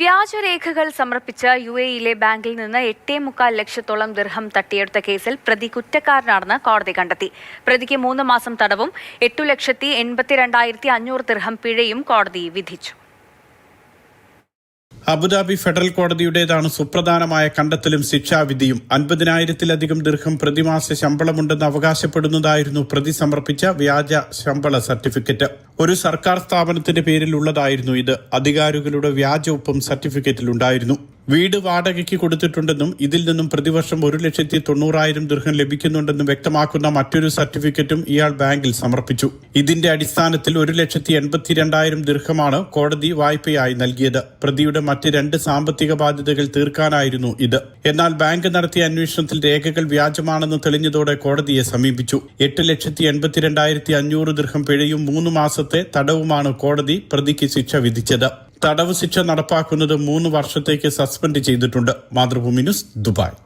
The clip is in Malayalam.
വ്യാജരേഖകൾ സമർപ്പിച്ച് യു എയിലെ ബാങ്കിൽ നിന്ന് എട്ടേ മുക്കാൽ ലക്ഷത്തോളം ദിർഹം തട്ടിയെടുത്ത കേസിൽ പ്രതി കുറ്റക്കാരനാണെന്ന് കോടതി കണ്ടെത്തി. പ്രതിക്ക് മൂന്ന് മാസം തടവും എട്ടു ലക്ഷത്തി എൺപത്തിരണ്ടായിരത്തി അഞ്ഞൂറ് ദിർഹം പിഴയും കോടതി വിധിച്ചു. അബുദാബി ഫെഡറൽ കോടതിയുടേതാണ് സുപ്രധാനമായ കണ്ടെത്തലും ശിക്ഷാവിധിയും. അൻപതിനായിരത്തിലധികം ദീർഘം പ്രതിമാസ ശമ്പളമുണ്ടെന്ന് അവകാശപ്പെടുന്നതായിരുന്നു പ്രതി സമർപ്പിച്ച വ്യാജ ശമ്പള സർട്ടിഫിക്കറ്റ്. ഒരു സർക്കാർ സ്ഥാപനത്തിന്റെ പേരിലുള്ളതായിരുന്നു ഇത്. അധികാരികളുടെ വ്യാജ സർട്ടിഫിക്കറ്റിൽ സർട്ടിഫിക്കറ്റിലുണ്ടായിരുന്നു. വീട് വാടകയ്ക്ക് കൊടുത്തിട്ടുണ്ടെന്നും ഇതിൽ നിന്നും പ്രതിവർഷം ഒരു ലക്ഷത്തി തൊണ്ണൂറായിരം ദീർഘം ലഭിക്കുന്നുണ്ടെന്നും വ്യക്തമാക്കുന്ന മറ്റൊരു സർട്ടിഫിക്കറ്റും ഇയാൾ ബാങ്കിൽ സമർപ്പിച്ചു. ഇതിന്റെ അടിസ്ഥാനത്തിൽ ഒരു ലക്ഷത്തി എൺപത്തിരണ്ടായിരം ദീർഘമാണ് കോടതി വായ്പയായി നൽകിയത്. പ്രതിയുടെ മറ്റ് രണ്ട് സാമ്പത്തിക ബാധ്യതകൾ തീർക്കാനായിരുന്നു ഇത്. എന്നാൽ ബാങ്ക് നടത്തിയ അന്വേഷണത്തിൽ രേഖകൾ വ്യാജമാണെന്ന് തെളിഞ്ഞതോടെ കോടതിയെ സമീപിച്ചു. എട്ട് ലക്ഷത്തി എൺപത്തിരണ്ടായിരത്തി അഞ്ഞൂറ് ദീർഘം പിഴയും മൂന്ന് മാസത്തെ തടവുമാണ് കോടതി പ്രതിക്ക് ശിക്ഷ വിധിച്ചത്. തടവ് ശിക്ഷ നടപ്പാക്കുന്നത് മൂന്ന് വർഷത്തേക്ക് സസ്പെൻഡ് ചെയ്തിട്ടുണ്ട്. Mathrubhumi news Dubai.